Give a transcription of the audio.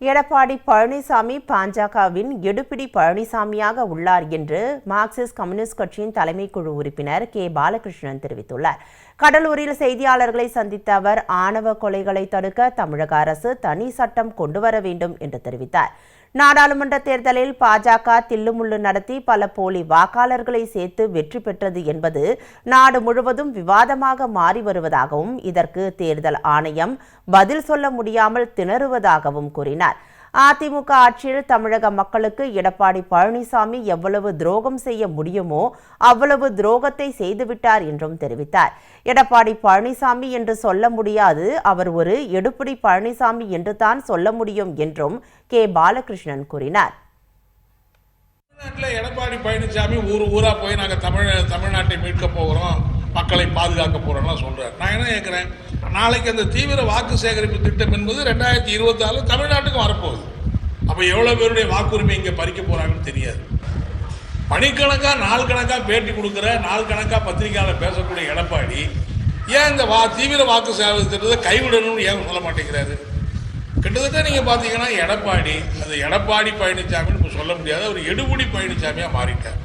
எடப்பாடி பழனிசாமி பாஜகவின் எடுப்பிடி பழனிசாமியாக உள்ளார் என்று மார்க்சிஸ்ட் கம்யூனிஸ்ட் கட்சியின் தலைமை குழு உறுப்பினர் கே. பாலகிருஷ்ணன் தெரிவித்துள்ளார். கடலூரில் செய்தியாளர்களை சந்தித்த அவர் ஆணவ கொலைகளை தடுக்க தமிழக அரசு தனி சட்டம் கொண்டு வர வேண்டும் என்று தெரிவித்தார். நாடாளுமன்ற தேர்தலில் பாஜக தில்லுமுள்ளு நடத்தி பல போலி வாக்காளர்களை சேர்த்து வெற்றி பெற்றது என்பது நாடு முழுவதும் விவாதமாக மாறி வருவதாகவும் இதற்கு தேர்தல் ஆணையம் பதில் சொல்ல முடியாமல் திணறுவதாகவும் கூறினார். அதிமுக ஆட்சியில் தமிழக மக்களுக்கு எடப்பாடி பழனிசாமி எவ்வளவு துரோகம் செய்ய முடியுமோ அவ்வளவு துரோகத்தை செய்துவிட்டார் என்றும் தெரிவித்தார். எடப்பாடி பழனிசாமி என்று சொல்ல முடியாது அவர் ஒரு எடுப்படி பழனிசாமி என்று தான் சொல்ல முடியும் என்றும் கே. பாலகிருஷ்ணன் கூறினார். தமிழ்நாட்டில் எடப்பாடி பழனிசாமி ஊர் ஊரா போய் நாங்கள் தமிழ் தமிழ்நாட்டை மீட்க போகிறோம். மக்களை பாதுகாக்க போறோம்லாம் சொல்றாரு. நான் என்ன கேட்குறேன் நாளைக்கு அந்த தீவிர வாக்கு சேகரிப்பு திட்டம் என்பது ரெண்டாயிரத்தி இருபத்தாறு தமிழ்நாட்டுக்கு வரப்போகுது. அப்போ எவ்வளோ பேருடைய வாக்குரிமை இங்கே பறிக்க போறாங்கன்னு தெரியாது. பணிக்கணக்காக நாள் கணக்காக பேட்டி கொடுக்குற நாள் கணக்காக பத்திரிகையாளர் பேசக்கூடிய எடப்பாடி ஏன் இந்த வா தீவிர வாக்கு சேகரிப்பு திட்டத்தை கைவிடணும்னு ஏன் சொல்ல மாட்டேங்கிறாரு? கிட்டத்தட்ட நீங்கள் பார்த்தீங்கன்னா எடப்பாடி அந்த எடப்பாடி பழனிசாமின்னு சொல்ல முடியாது. அவர் எடுபடி பழனிசாமியாக மாறிட்டார்.